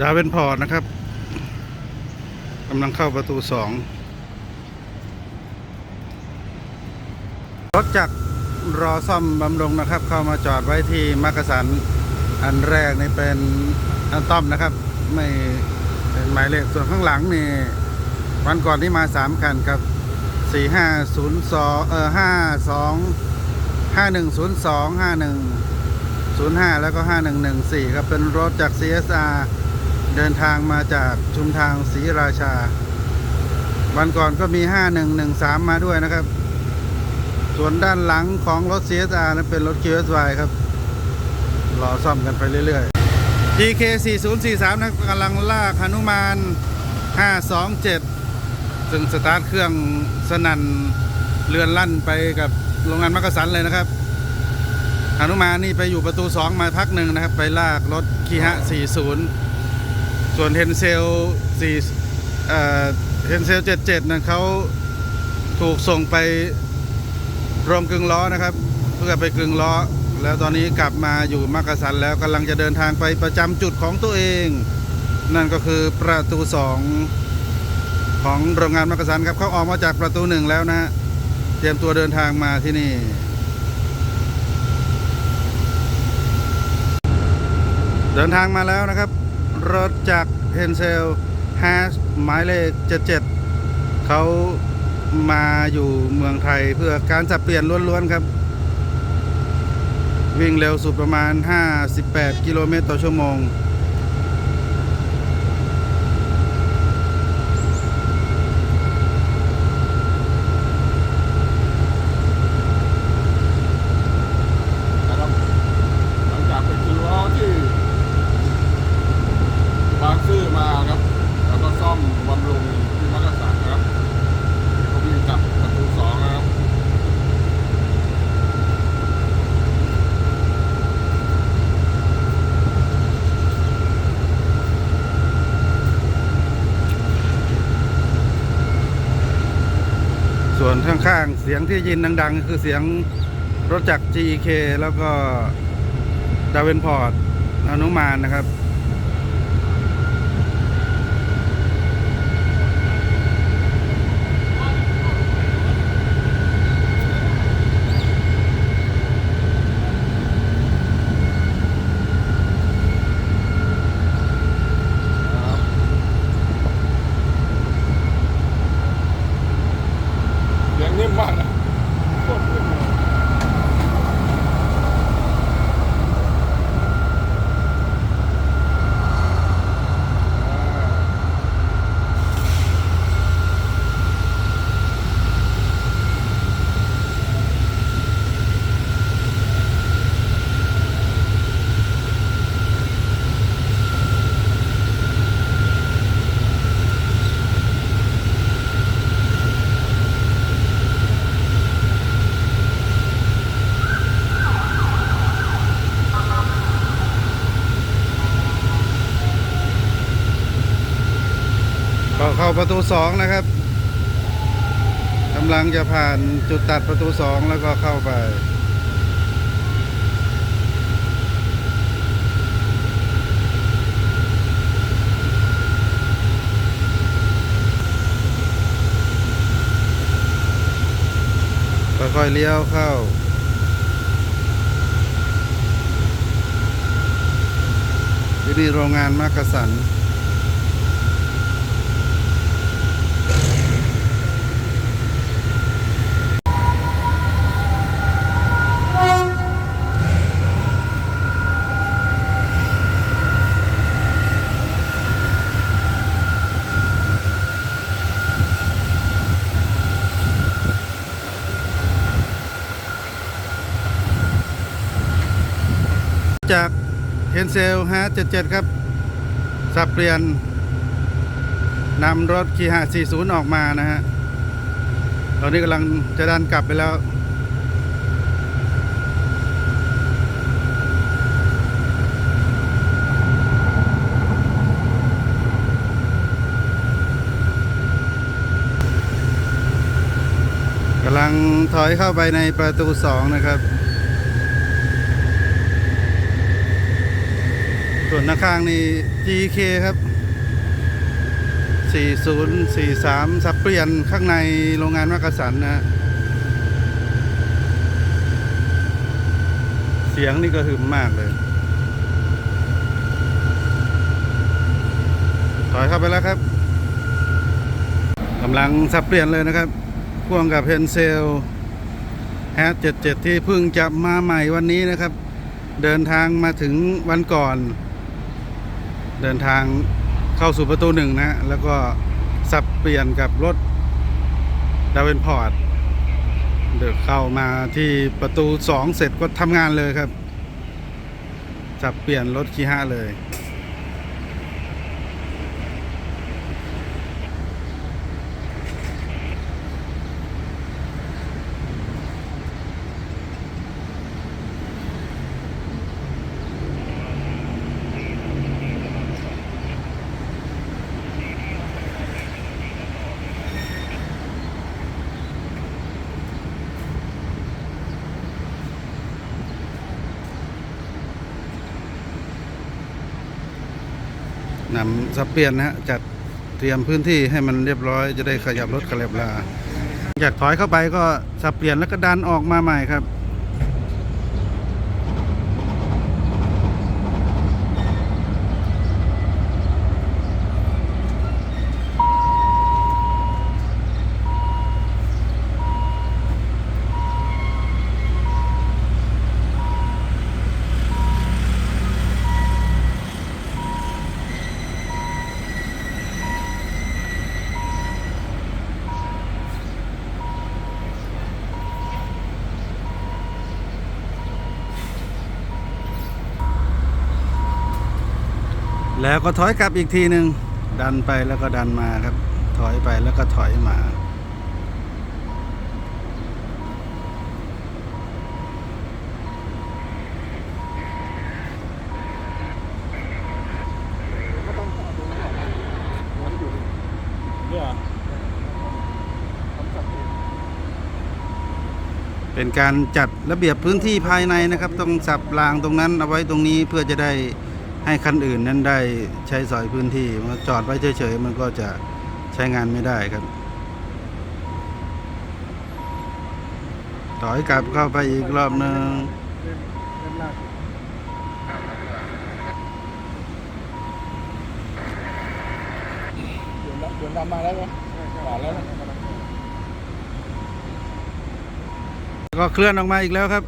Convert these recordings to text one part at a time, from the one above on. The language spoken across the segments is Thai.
ดาเวนพอร์ตนะครับกำลังเข้าประตูสองรถจักรรอซ่อมบำรุงนะครับ เข้ามาจอดไว้ที่มักกะสัน อันแรกนี่เป็นอันต้อมนะครับ ไม่เป็นหมายเลขส่วนข้างหลังนี่วันก่อนที่มาสามคันครับสี่ห้าศูนย์สองเออห้าสองห้าหนึ่งศูนย์สองห้าหนึ่งศูนย์ห้าแล้วก็ห้าหนึ่งหนึ่งสี่ครับ เป็นรถจาก CSR เดินทางมาจากชุมทางศรีราชา วันก่อนก็มีห้าหนึ่งหนึ่งสามมาด้วยนะครับ ส่วนด้านหลังของรถ CSR นั้นเป็นรถ QSY ครับ รอซ่อมกันไปเรื่อยๆ TK 4043นะกำลังลากหนุมาน 527 ซึ่งสตาร์ทเครื่องสนั่นเรือนลั่นไปกับโรงงานมักกะสันเลยนะครับหนุมานนี่ไปอยู่ประตู 2 มาพักหนึ่งนะครับ ไปลากรถคีฮะ40 ส่วนเฮนเซล4เอ่อเฮนเซล77นะเขาถูกส่งไปโรงกึ่งล้อนะครับ เพื่อไปกึ่งล้อ แล้วตอนนี้กลับมาอยู่มักกะสันแล้วกำลังจะเดินทางไปประจำจุดของตัวเอง นั่นก็คือประตูสองของโรงงานมักกะสันครับเขาออกมาจากประตูหนึ่งแล้วนะเตรียมตัวเดินทางมาที่นี่เดินทางมาแล้วนะครับ รถจากเฮนเซลฮาสหมายเลข 77 เขามาอยู่เมืองไทยเพื่อการสับเปลี่ยนล้วนๆครับ วิ่งเร็วสุดประมาณ 58 กิโลเมตรต่อชั่วโมง นะครับหลังจากไปซื้อล้อที่บางซื่อมาครับ แล้วก็ซ่อมบำรุงที่มักกะสันนะครับเขาวิ่งกลับประตูสองนะครับ ส่วนข้างๆ เสี ยงที่ยินดัง ๆ คือเสียงรถจักร GEK แล้วก็ดาเวนพอร์ตอนุมานนะครับนะครับเสียงนิ่มมากนะโคตรนิ่มเลยอ่า ก็เข้า ประตูสองนะครับกำลังจะผ่านจุดตัดประตูสองแล้วก็เข้าไป ค่อยๆเลี้ยวเข้าที่นี่โรงงานมักกะสัน จากเฮนเซลฮะ77 ครับ สับเปลี่ยนนำรถคีหา40 ออกมานะฮะ ตอนนี้กำลังจะดันกลับไปแล้ว กำลังถอยเข้าไปในประตู 2 นะครับ วนวนหน้าข้างนี่ GK ครับ 4043 สับเปลี่ยนข้างในโรงงานมักกะสันนะ เสียงนี่ก็หึมมากเลย ถอยเข้าไปแล้วครับกำลังสับเปลี่ยนเลยนะครับพ่วงกับเพนเซลแฮท77ที่เพิ่งจะมาใหม่วันนี้นะครับ เดินทางมาถึงวันก่อน เดินทางเข้าสู่ประตูหนึ่งนะแล้วก็สับเปลี่ยนกับรถดาเวนพอร์ตเดินเข้ามาที่ประตูสองเสร็จก็ทำงานเลยครับ สับเปลี่ยนรถคีฮะเลย นำสับเปลี่ยนนะฮะจัดเตรียมพื้นที่ให้มันเรียบร้อยจะได้ขยับรถขยับลาอยากถอยเข้าไปก็สับเปลี่ยนแล้วก็ดันออกมาใหม่ครับ แล้วก็ถอยกลับอีกทีหนึ่งดันไปแล้วก็ดันมาครับ ถอยไปแล้วก็ถอยมา เป็นการจัดระเบียบพื้นที่ภายในนะครับ ต้องสับรางตรงนั้นเอาไว้ตรงนี้เพื่อจะได้ ให้คันอื่นนั้นได้ใช้สอยพื้นที่มาจอดไว้เฉยๆมันก็จะใช้งานไม่ได้ครับ ถอยกลับเข้าไปอีกรอบหนึ่งเดือนละเดือนดำมาแล้วไหมผ่าแล้วก็เคลื่อนออกมาอีกแล้วครับ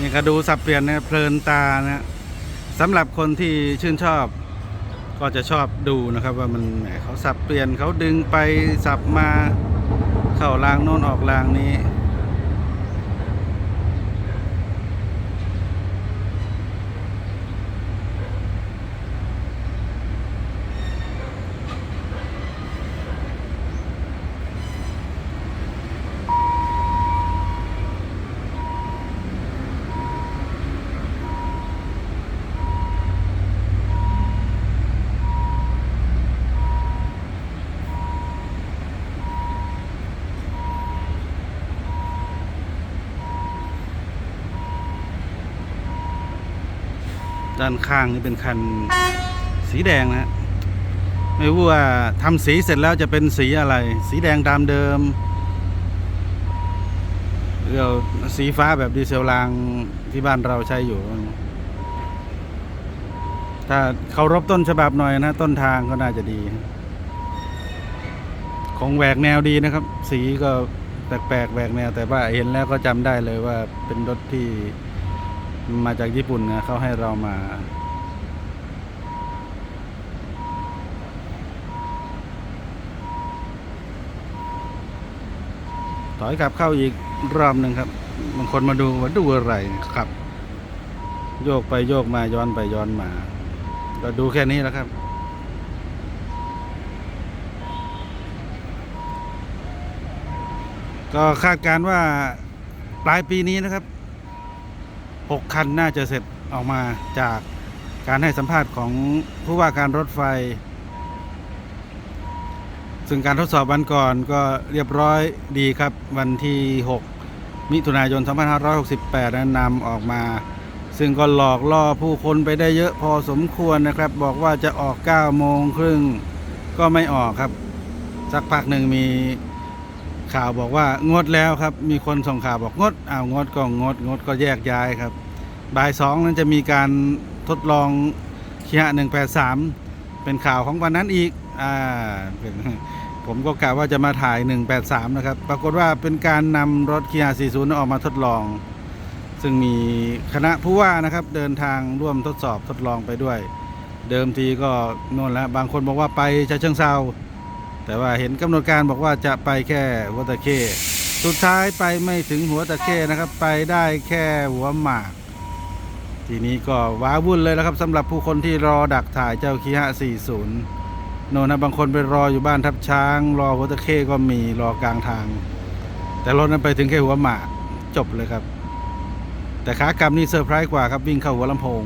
นี่ก็ดูสับเปลี่ยนเนี่ยเพลินตานะสำหรับคนที่ชื่นชอบก็จะชอบดูนะครับว่ามันเขาสับเปลี่ยนเขาดึงไปสับมาเข้ารางโน้นออกรางนี้ ด้านข้างนี่เป็นคันสีแดงนะฮะไม่รู้ว่าทำสีเสร็จแล้วจะเป็นสีอะไร สีแดงตามเดิมหรือสีฟ้าแบบดีเซลรางที่บ้านเราใช้อยู่ ถ้าเคารพต้นฉบับหน่อยนะ ต้นทางก็น่าจะดีคงแหวกแนวดีนะครับ สีก็แปลกๆแหวกแนวแต่ว่าเห็นแล้วก็จำได้เลยว่าเป็นรถที่ มาจากญี่ปุ่นนะเขาให้เรามา ถอยกลับเข้าอีกรอบหนึ่งครับ บางคนมาดูว่าดูอะไรครับ โยกไปโยกมาย้อนไปย้อนมา ก็ดูแค่นี้แล้วครับก็คาดการณ์ว่าปลายปีนี้นะครับ หกคันน่าจะเสร็จออกมาจากการให้สัมภาษณ์ของผู้ว่าการรถไฟ ซึ่งการทดสอบวันก่อนก็เรียบร้อยดีครับวันที่ 6 มิถุนายน 2568นั้นนำออกมา ซึ่งก็หลอกล่อผู้คนไปได้เยอะพอสมควรนะครับ บอกว่าจะออก 9 โมงครึ่งก็ไม่ออกครับ สักพักหนึ่งมี ข่าวบอกว่างดแล้วครับ มีคนส่งข่าวบอกงดอ้าวงดก็งดงดก็แยกย้ายครับบ่ายสองนั้นจะมีการทดลองคีหะหนึ่งแปดสามเป็นข่าวของวันนั้นอีกอ่าผมก็กะว่าจะมาถ่าย 183 นะครับ ปรากฏว่าเป็นการนำรถคีหะ40 ออกมาทดลอง ซึ่งมีคณะผู้ว่านะครับ เดินทางร่วมทดสอบทดลองไปด้วย เดิมทีก็น่นแล้ว บางคนบอกว่าไปชาเชิงเซา แต่ว่าเห็นกำหนดการบอกว่าจะไปแค่หัวตะเข้สุดท้ายไปไม่ถึงหัวตะเข้นะครับ ไปได้แค่หัวหมาก ทีนี้ก็ว้าวุ่นเลยนะครับสำหรับผู้คนที่รอดักถ่ายเจ้าคีฮะ40 โน่นนะบางคนไปรออยู่บ้านทับช้าง รอหัวตะเข้ก็มีรอกลางทาง แต่รถนั้นไปถึงแค่หัวหมากจบเลยครับ แต่ขากลับนี่เซอร์ไพรส์กว่าครับวิ่งเข้าหัวลำโพง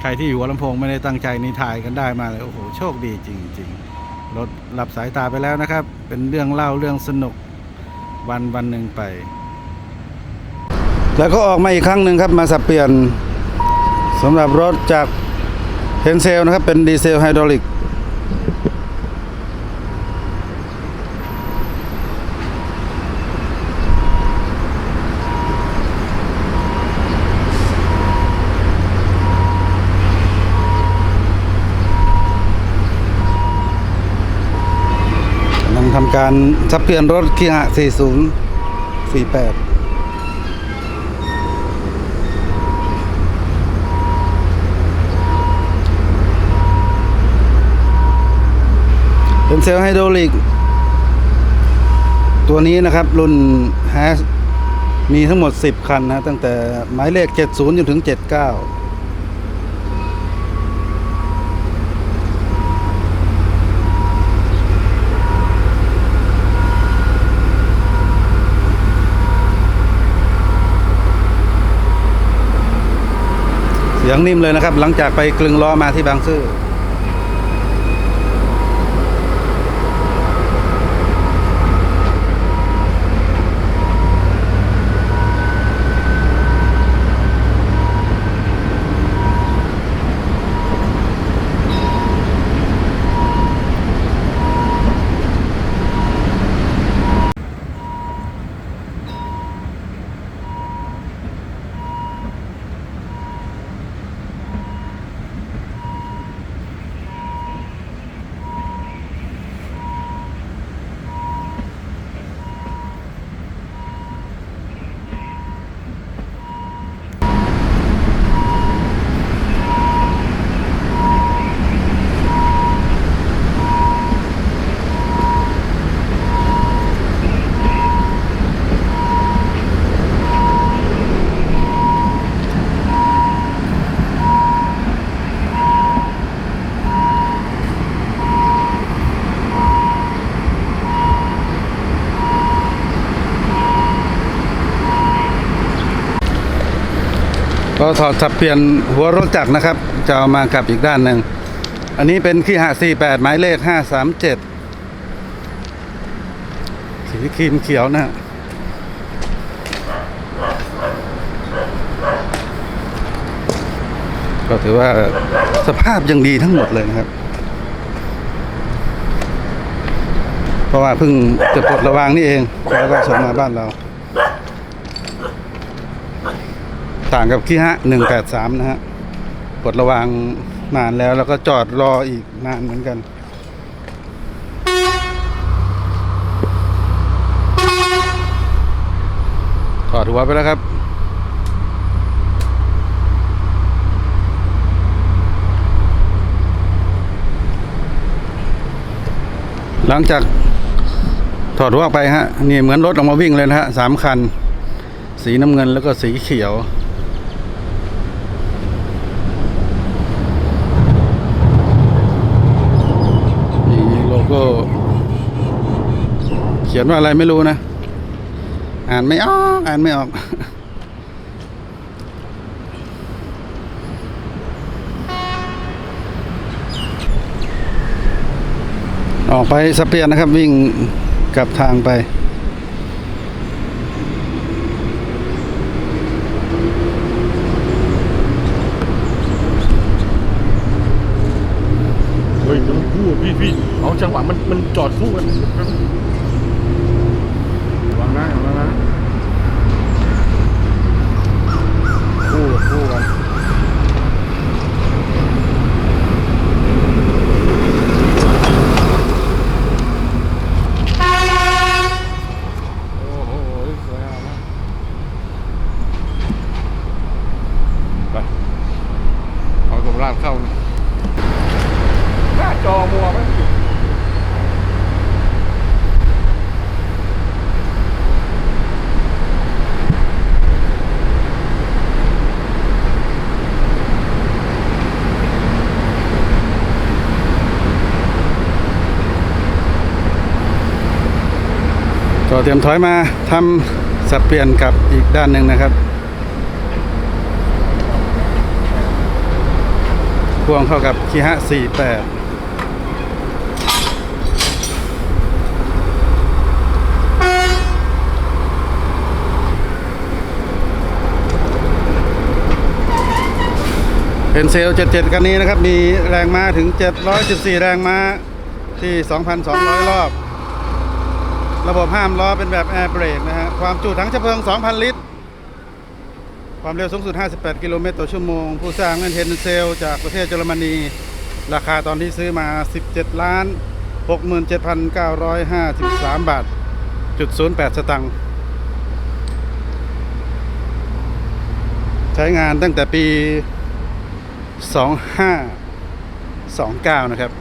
ใครที่อยู่หัวลำโพงไม่ได้ตั้งใจนี่ถ่ายกันได้มาเลยโอ้โหโชคดีจริง ๆ รถหลับสายตาไปแล้วนะครับ เป็นเรื่องเล่าเรื่องสนุกวันวันหนึ่งไป แล้วก็ออกมาอีกครั้งหนึ่งครับมาสับเปลี่ยนสำหรับรถจากเฮนเซลนะครับเป็นดีเซลไฮดรอลิก ทำการสับเปลี่ยนรถคีหะ40 48เป็นเซลล์ไฮดรอลิก ตัวนี้นะครับ รุ่น h a s มีทั้งหมด 10 คันนะ ตั้งแต่หมายเลข 70จนถึง 79 เสียงนิ่มเลยนะครับ หลังจากไปกลึงล้อมาที่บางซื่อ ก็ถอดสับเปลี่ยนหัวรถจักรนะครับ จะเอามากลับอีกด้านหนึ่ง อันนี้เป็นขี้หา48 หมายเลข 537 สีครีมเขียวนะฮะก็ถือว่าสภาพยังดีทั้งหมดเลยนะครับ เพราะว่าเพิ่งจะปลดระวางนี่เองแล้วก็ส่งมาบ้านเรา ต่างกับขี้ฮะหนึ่งแปดสามนะฮะปลดระวางนานแล้วแล้วก็จอดรออีกนานเหมือนกันถอดหัวไปแล้วครับหลังจากถอดหัวไปฮะ นี่เหมือนรถออกมาวิ่งเลยนะฮะสามคัน สีน้ำเงินแล้วก็สีเขียว ขียนว่าอะไรไม่รู้นะ อ่านไม่ออก อ่านไม่ออก ออกไปสเปียนนะครับ วิ่งกลับทางไปเฮ้ยมันคู่พี่พี่เอาจังหวะมันมันจอดคู่กัน ก็เตรียมถอยมาทำสับเปลี่ยนกับอีกด้านหนึ่งนะครับพ่วงเข้ากับคีฮะ48เป็นเซลล์77กันนี้นะครับ มีแรงม้าถึง 714 แรงม้าที่ 2,200 รอบ ระบบห้ามล้อเป็นแบบแอร์เบรกนะฮะ ความจุถังเชื้อเพลิง 2,000 ลิตร ความเร็วสูงสุด 58 กิโลเมตรต่อชั่วโมง ผู้สร้างนั่นเฮนเซล จากประเทศเยอรมนี ราคาตอนที่ซื้อมา 17 ล้าน 67,953 บาท จุด 08 สตังค์ ใช้งานตั้งแต่ปี 2529 นะครับ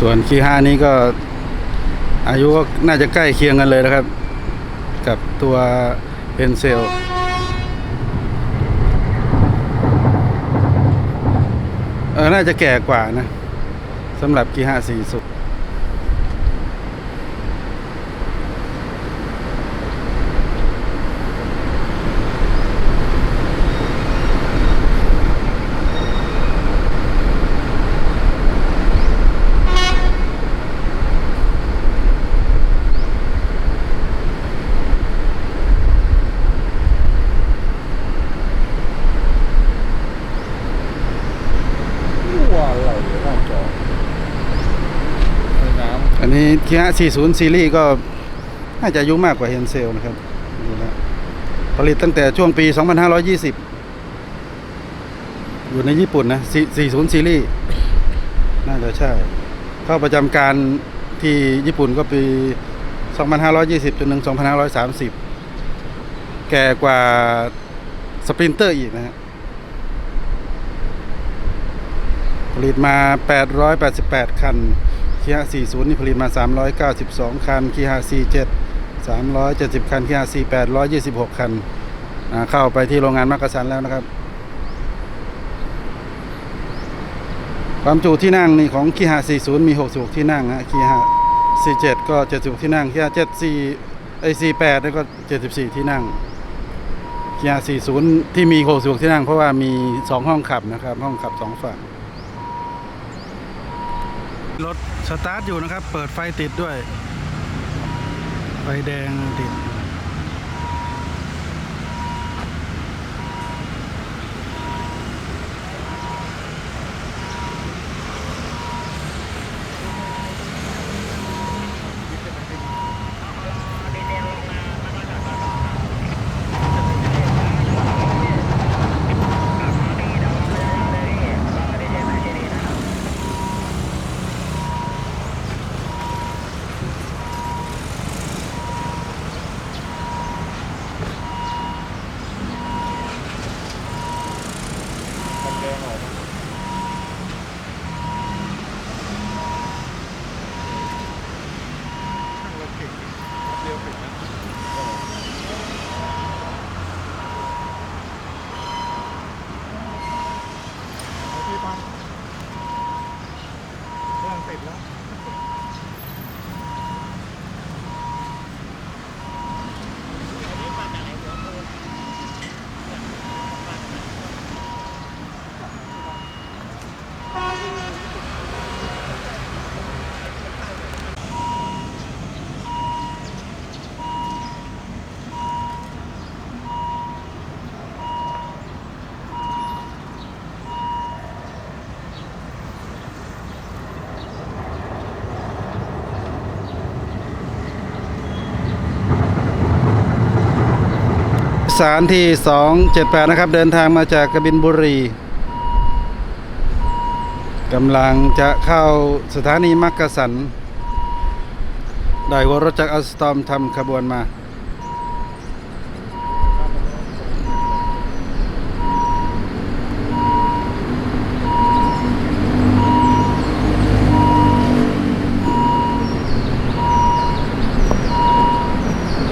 ส่วนคีห้านี้ก็อายุก็น่าจะใกล้เคียงกันเลยนะครับ กับตัวเพนเซลเออน่าจะแก่กว่านะสำหรับกีห้าสี่สุด ว้าวอะไรหน้าจอใน น้อันนี้คีห้าสี่ศูนย์ซีรีส์ก็น่าจะอายุมากกว่าเฮนเซลนะครับดูแลผลิตตั้งแต่ช่วงปี 2520 อยู่ในญี่ปุ่นนะ 40 ซีรีส์ น่าจะใช่ เข้าประจำการที่ญี่ปุ่นก็ปี 2520 จนถึง 2530 แก่กว่าสปรินเตอร์อีกนะฮะผลิตมา 888 คัน คีฮะ40 นี่ผลิตมา 392 คันคีฮะ47 370 คันคีฮะ48 126 คัน เข้าไปที่โรงงานมักกะสันแล้วนะครับ ความจุที่นั่งนี่ของคีฮะ40 มี 66 ที่นั่งฮะคีฮะ47 ก็ 76 ที่นั่งคีฮะ74ไอ48แล้วก็ 74 ที่นั่งคีฮะ40 ที่มี 66 ที่นั่ง เพราะว่ามี 2 ห้องขับนะครับ ห้องขับ 2 ฝั่ง รถสตาร์ทอยู่นะครับ เปิดไฟติดด้วย ไฟแดงติด สารที่ 278 นะครับ เดินทางมาจากกบินบุรีกำลังจะเข้าสถานีมักกะสัน ได้วรถจากอัลสตอมทำขบวนมา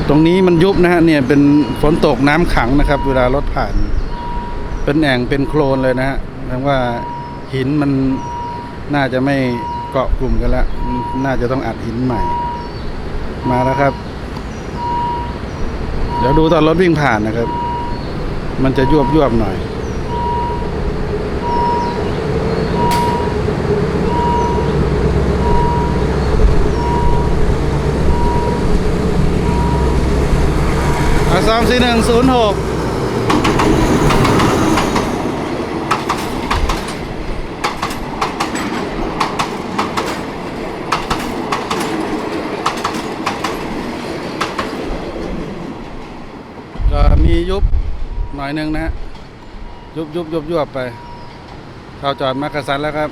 ตรงนี้มันยุบนะฮะเนี่ยเป็นฝนตกน้ำขังนะครับ เวลารถผ่าน เป็นแอ่งเป็นโคลนเลยนะฮะแปลว่าหินมันน่าจะไม่เกาะกลุ่มกันแล้ว น่าจะต้องอัดหินใหม่ มาแล้วครับ เดี๋ยวดูตอนรถวิ่งผ่านนะครับ มันจะยวบยวบหน่อย สี่หนึ่งศูนย์หกก็มียุบหน่อยหนึ่งนะฮะ ยุบยุบยุบยุบไป เข้าจอดมักกะสันแล้วครับ